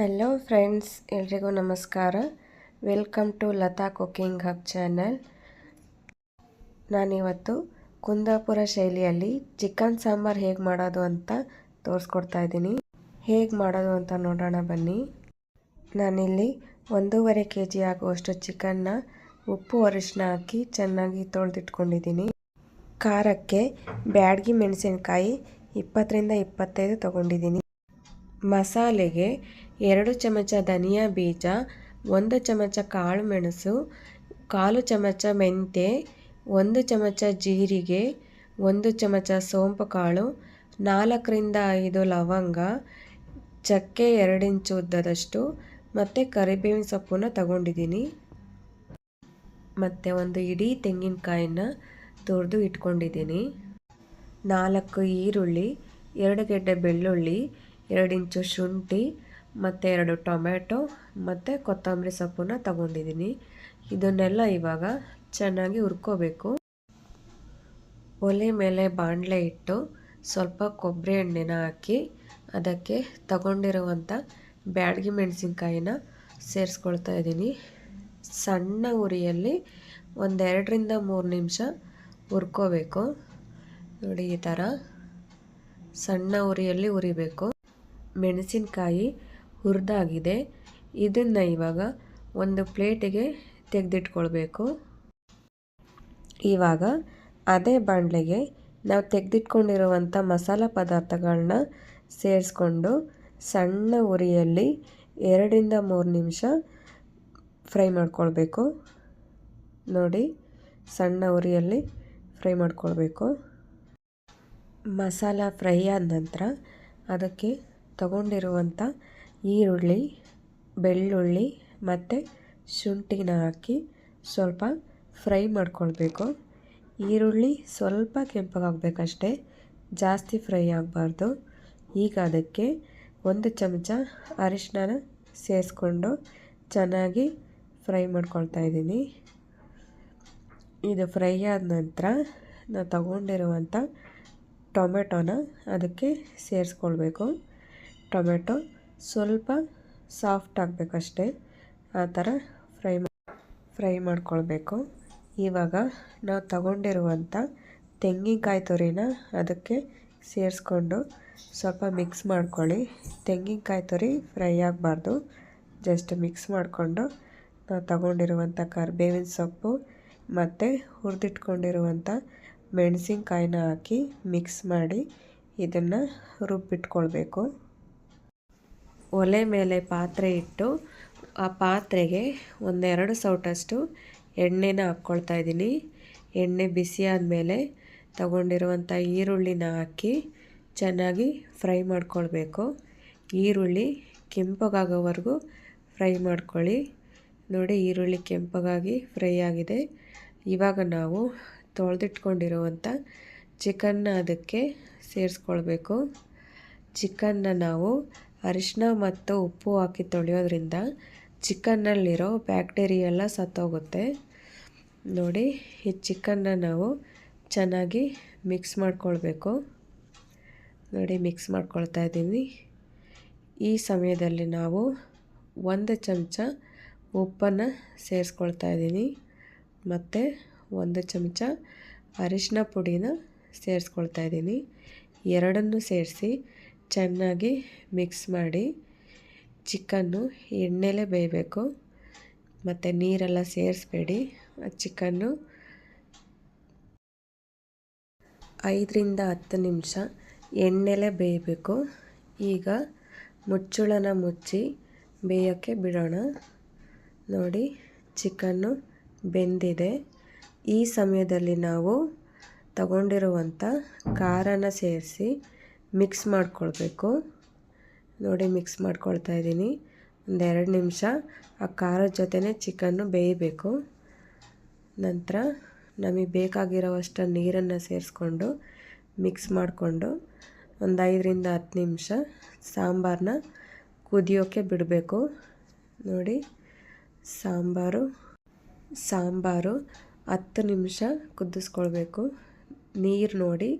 Hello friends ಎಲ್ರಿಗೂ ನಮಸ್ಕಾರ. Welcome to Latha cooking hub channel ನಾನಿವತ್ತು ಕುಂದಾಪುರ ಶೈಲಿಯಲ್ಲಿ ಚಿಕನ್ ಸಾಂಬಾರು ಹೇಗೆ ಮಾಡೋದು ಅಂತ ತೋರಿಸ್ಕೊಡ್ತಾ ಇದ್ದೀನಿ. ಹೇಗೆ ಮಾಡೋದು ಅಂತ ನೋಡೋಣ ಬನ್ನಿ. ನಾನಿಲ್ಲಿ ಒಂದೂವರೆ ಕೆ ಜಿ ಆಗುವಷ್ಟು ಚಿಕನ್ನ ಉಪ್ಪು ಅರಿಶಿನ ಹಾಕಿ ಚೆನ್ನಾಗಿ ತೊಳೆದಿಟ್ಕೊಂಡಿದ್ದೀನಿ. ಖಾರಕ್ಕೆ ಬ್ಯಾಡಗಿ ಮೆಣಸಿನ್ಕಾಯಿ ಇಪ್ಪತ್ತರಿಂದ ಇಪ್ಪತ್ತೈದು ತೊಗೊಂಡಿದ್ದೀನಿ. ಮಸಾಲೆಗೆ ಎರಡು ಚಮಚ ಧನಿಯಾ ಬೀಜ, ಒಂದು ಚಮಚ ಕಾಳು ಮೆಣಸು, ಕಾಲು ಚಮಚ ಮೆಂತ್ಯ, ಒಂದು ಚಮಚ ಜೀರಿಗೆ, ಒಂದು ಚಮಚ ಸೋಂಪು ಕಾಳು, ನಾಲ್ಕರಿಂದ ಐದು ಲವಂಗ, ಚಕ್ಕೆ ಎರಡಿಂಚು ಉದ್ದದಷ್ಟು, ಮತ್ತು ಕರಿಬೇವಿನ ಸೊಪ್ಪನ್ನು ತಗೊಂಡಿದ್ದೀನಿ. ಮತ್ತು ಒಂದು ಇಡೀ ತೆಂಗಿನಕಾಯಿನ ತುರಿದು ಇಟ್ಕೊಂಡಿದ್ದೀನಿ. ನಾಲ್ಕು ಈರುಳ್ಳಿ, ಎರಡು ಗೆಡ್ಡೆ ಬೆಳ್ಳುಳ್ಳಿ ಎರಡಿಂಚು ಶುಂಠಿ ಮತ್ತು ಎರಡು ಟೊಮ್ಯಾಟೊ, ಮತ್ತು ಕೊತ್ತಂಬರಿ ಸೊಪ್ಪನ್ನ ತಗೊಂಡಿದ್ದೀನಿ. ಇದನ್ನೆಲ್ಲ ಇವಾಗ ಚೆನ್ನಾಗಿ ಹುರ್ಕೋಬೇಕು. ಒಲೆ ಮೇಲೆ ಬಾಣಲೆ ಇಟ್ಟು ಸ್ವಲ್ಪ ಕೊಬ್ಬರಿ ಎಣ್ಣೆನ ಹಾಕಿ ಅದಕ್ಕೆ ತಗೊಂಡಿರುವಂಥ ಬ್ಯಾಡ್ಗಿ ಮೆಣಸಿನ್ಕಾಯಿನ ಸೇರಿಸ್ಕೊಳ್ತಾ ಇದ್ದೀನಿ. ಸಣ್ಣ ಉರಿಯಲ್ಲಿ ಒಂದೆರಡರಿಂದ ಮೂರು ನಿಮಿಷ ಹುರ್ಕೋಬೇಕು. ನೋಡಿ ಈ ಥರ ಸಣ್ಣ ಉರಿಯಲ್ಲಿ ಉರಿಬೇಕು ಮೆಣಸಿನಕಾಯಿ ಹುರಿದಾಗಿದೆ. ಇದನ್ನು ಇವಾಗ ಒಂದು ಪ್ಲೇಟಿಗೆ ತೆಗೆದಿಟ್ಕೊಳ್ಬೇಕು. ಇವಾಗ ಅದೇ ಬಾಣಲೆಗೆ ನಾವು ತೆಗೆದಿಟ್ಕೊಂಡಿರುವಂಥ ಮಸಾಲ ಪದಾರ್ಥಗಳನ್ನ ಸೇರಿಸ್ಕೊಂಡು ಸಣ್ಣ ಉರಿಯಲ್ಲಿ ಎರಡರಿಂದ ಮೂರು ನಿಮಿಷ ಫ್ರೈ ಮಾಡ್ಕೊಳ್ಬೇಕು. ನೋಡಿ, ಸಣ್ಣ ಉರಿಯಲ್ಲಿ ಫ್ರೈ ಮಾಡ್ಕೊಳ್ಬೇಕು. ಮಸಾಲ ಫ್ರೈ ಆದ ನಂತರ ಅದಕ್ಕೆ ತಗೊಂಡಿರುವಂಥ ಈರುಳ್ಳಿ, ಬೆಳ್ಳುಳ್ಳಿ ಮತ್ತು ಶುಂಠಿನ ಹಾಕಿ ಸ್ವಲ್ಪ ಫ್ರೈ ಮಾಡ್ಕೊಳ್ಬೇಕು. ಈರುಳ್ಳಿ ಸ್ವಲ್ಪ ಕೆಂಪಗಾಗಬೇಕಷ್ಟೇ ಜಾಸ್ತಿ ಫ್ರೈ ಆಗಬಾರ್ದು. ಈಗ ಅದಕ್ಕೆ ಒಂದು ಚಮಚ ಅರಿಶಿನ ಸೇರಿಸ್ಕೊಂಡು ಚೆನ್ನಾಗಿ ಫ್ರೈ ಮಾಡ್ಕೊಳ್ತಾ ಇದ್ದೀನಿ. ಇದು ಫ್ರೈ ಆದ ನಂತರ ನಾವು ತಗೊಂಡಿರುವಂಥ ಟೊಮೆಟೊನ ಅದಕ್ಕೆ ಸೇರಿಸ್ಕೊಳ್ಬೇಕು. ಟೊಮೆಟೊ ಸ್ವಲ್ಪ ಸಾಫ್ಟ್ ಆಗಬೇಕಷ್ಟೇ. ಆ ಥರ ಫ್ರೈ ಫ್ರೈ ಮಾಡ್ಕೊಳ್ಬೇಕು. ಇವಾಗ ನಾವು ತಗೊಂಡಿರುವಂಥ ತೆಂಗಿನಕಾಯಿ ತುರಿನ ಅದಕ್ಕೆ ಸೇರಿಸ್ಕೊಂಡು ಸ್ವಲ್ಪ ಮಿಕ್ಸ್ ಮಾಡ್ಕೊಳ್ಳಿ. ತೆಂಗಿನಕಾಯಿ ತುರಿ ಫ್ರೈ ಆಗಬಾರ್ದು. ಜಸ್ಟ್ ಮಿಕ್ಸ್ ಮಾಡಿಕೊಂಡು ನಾವು ತಗೊಂಡಿರುವಂಥ ಕರಿಬೇವಿನ ಸೊಪ್ಪು ಮತ್ತು ಹುರಿದಿಟ್ಕೊಂಡಿರುವಂಥ ಮೆಣಸಿನ್ಕಾಯಿನ ಹಾಕಿ ಮಿಕ್ಸ್ ಮಾಡಿ ಇದನ್ನು ರುಬ್ಬಿಟ್ಕೊಳ್ಬೇಕು. ಒಲೆ ಮೇಲೆ ಪಾತ್ರೆ ಇಟ್ಟು ಆ ಪಾತ್ರೆಗೆ ಒಂದೆರಡು ಸೌಟಷ್ಟು ಎಣ್ಣೆನ ಹಾಕ್ಕೊಳ್ತಾ ಇದ್ದೀನಿ. ಎಣ್ಣೆ ಬಿಸಿ ಆದಮೇಲೆ ತಗೊಂಡಿರುವಂಥ ಈರುಳ್ಳಿನ ಹಾಕಿ ಚೆನ್ನಾಗಿ ಫ್ರೈ ಮಾಡ್ಕೊಳ್ಬೇಕು. ಈರುಳ್ಳಿ ಕೆಂಪಗಾಗೋವರೆಗೂ ಫ್ರೈ ಮಾಡ್ಕೊಳ್ಳಿ. ನೋಡಿ ಈರುಳ್ಳಿ ಕೆಂಪಗಾಗಿ ಫ್ರೈ ಆಗಿದೆ. ಇವಾಗ ನಾವು ತೊಳೆದಿಟ್ಕೊಂಡಿರುವಂಥ ಚಿಕನ್ನ ಅದಕ್ಕೆ ಸೇರಿಸ್ಕೊಳ್ಬೇಕು. ಚಿಕನ್ನ ನಾವು ಅರಿಶಿನ ಮತ್ತು ಉಪ್ಪು ಹಾಕಿ ತೊಳೆಯೋದ್ರಿಂದ ಚಿಕನ್ನಲ್ಲಿರೋ ಬ್ಯಾಕ್ಟೀರಿಯಾ ಎಲ್ಲ ಸತ್ತೋಗುತ್ತೆ. ನೋಡಿ, ಈ ಚಿಕನ್ನ ನಾವು ಚೆನ್ನಾಗಿ ಮಿಕ್ಸ್ ಮಾಡ್ಕೊಳ್ಬೇಕು. ನೋಡಿ, ಮಿಕ್ಸ್ ಮಾಡ್ಕೊಳ್ತಾ ಇದ್ದೀನಿ ಈ ಸಮಯದಲ್ಲಿ ನಾವು ಒಂದು ಚಮಚ ಉಪ್ಪನ್ನು ಸೇರಿಸ್ಕೊಳ್ತಾ ಇದ್ದೀನಿ ಮತ್ತು ಒಂದು ಚಮಚ ಅರಿಶಿನ ಪುಡಿನ ಸೇರಿಸ್ಕೊಳ್ತಾ ಇದ್ದೀನಿ ಎರಡನ್ನೂ ಸೇರಿಸಿ ಚೆನ್ನಾಗಿ ಮಿಕ್ಸ್ ಮಾಡಿ ಚಿಕನ್ನು ಎಣ್ಣೆಲೇ ಬೇಯಬೇಕು. ಮತ್ತು ನೀರೆಲ್ಲ ಸೇರಿಸ್ಬೇಡಿ. ಚಿಕನ್ನು ಐದರಿಂದ ಹತ್ತು ನಿಮಿಷ ಎಣ್ಣೆಲೇ ಬೇಯಬೇಕು. ಈಗ ಮುಚ್ಚಳನ ಮುಚ್ಚಿ ಬೇಯೋಕ್ಕೆ ಬಿಡೋಣ. ನೋಡಿ, ಚಿಕನ್ನು ಬೆಂದಿದೆ. ಈ ಸಮಯದಲ್ಲಿ ನಾವು ತಗೊಂಡಿರುವಂಥ ಖಾರನ ಸೇರಿಸಿ ಮಿಕ್ಸ್ ಮಾಡ್ಕೊಳ್ಬೇಕು. ನೋಡಿ, ಮಿಕ್ಸ್ ಮಾಡ್ಕೊಳ್ತಾ ಇದ್ದೀನಿ. ಒಂದು ಎರಡು ನಿಮಿಷ. ಆ ಖಾರದ ಜೊತೆನೇ ಚಿಕನ್ನು ಬೇಯಬೇಕು. ನಂತರ ನಮಗೆ ಬೇಕಾಗಿರೋವಷ್ಟು ನೀರನ್ನು ಸೇರಿಸ್ಕೊಂಡು ಮಿಕ್ಸ್ ಮಾಡಿಕೊಂಡು ಒಂದು ಐದರಿಂದ ಹತ್ತು ನಿಮಿಷ ಸಾಂಬಾರನ್ನ ಕುದಿಯೋಕ್ಕೆ ಬಿಡಬೇಕು. ನೋಡಿ, ಸಾಂಬಾರು ಸಾಂಬಾರು ಹತ್ತು ನಿಮಿಷ ಕುದಿಸ್ಕೊಳ್ಬೇಕು. ನೀರು ನೋಡಿ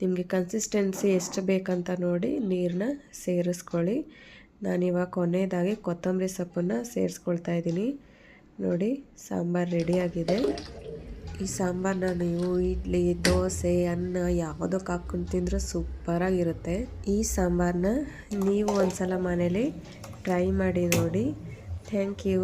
ನಿಮಗೆ ಕನ್ಸಿಸ್ಟೆನ್ಸಿ ಎಷ್ಟು ಬೇಕಂತ ನೋಡಿ ನೀರನ್ನ ಸೇರಿಸ್ಕೊಳ್ಳಿ. ನಾನಿವಾಗ ಕೊನೆಯದಾಗಿ ಕೊತ್ತಂಬರಿ ಸೊಪ್ಪನ್ನು ಸೇರಿಸ್ಕೊಳ್ತಾ ಇದ್ದೀನಿ. ನೋಡಿ, ಸಾಂಬಾರು ರೆಡಿಯಾಗಿದೆ ಈ ಸಾಂಬಾರನ್ನ ನೀವು ಇಡ್ಲಿ, ದೋಸೆ, ಅನ್ನ ಯಾವುದಕ್ಕೆ ಹಾಕ್ಕೊಂಡು ತಿಂದರೂ ಸೂಪರಾಗಿರುತ್ತೆ ಈ ಸಾಂಬಾರನ್ನ ನೀವು ಒಂದ್ಸಲ ಮನೇಲಿ ಟ್ರೈ ಮಾಡಿ ನೋಡಿ. Thank you